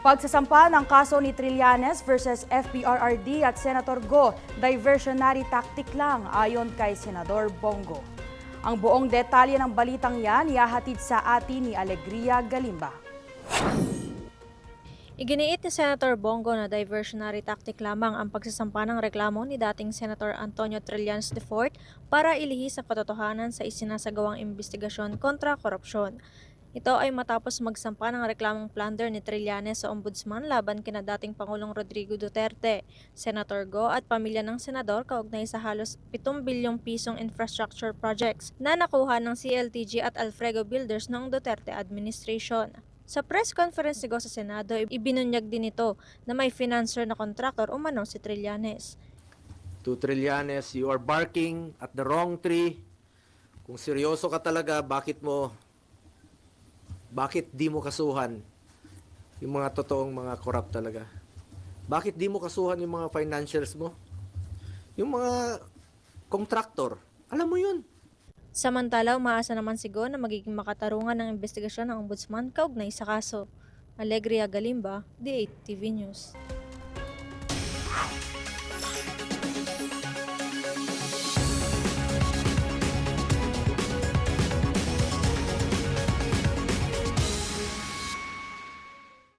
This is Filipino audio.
Pagsasampa ng kaso ni Trillanes versus FPRRD at Senator Go, diversionary tactic lang ayon kay Senador Bongo. Ang buong detalye ng balitang yan ihahatid sa atin ni Alegria Galimba. Iginiit ni Senator Bongo na diversionary tactic lamang ang pagsasampa ng reklamo ni dating Senator Antonio Trillanes IV para ilihis ang katotohanan sa isinasagawang investigasyon kontra korupsyon. Ito ay matapos magsampa ng reklamong plunder ni Trillanes sa ombudsman laban kina dating Pangulong Rodrigo Duterte, Senator Go at pamilya ng senador kaugnay sa halos 7 bilyong pisong infrastructure projects na nakuha ng CLTG at Alfredo Builders noong Duterte administration. Sa press conference ni Go sa Senado, ibinunyag din ito na may financer na kontraktor umano si Trillanes. to Trillanes, you are barking at the wrong tree. Kung seryoso ka talaga, bakit mo bakit di mo kasuhan yung mga totoong mga corrupt talaga? Bakit di mo kasuhan yung mga financials mo? Yung mga contractor, alam mo yun. Samantala, umaasa naman si Go na magiging makatarungan ng investigasyon ng ombudsman kaugnay sa kaso. Alegria Galimba, D8 TV News.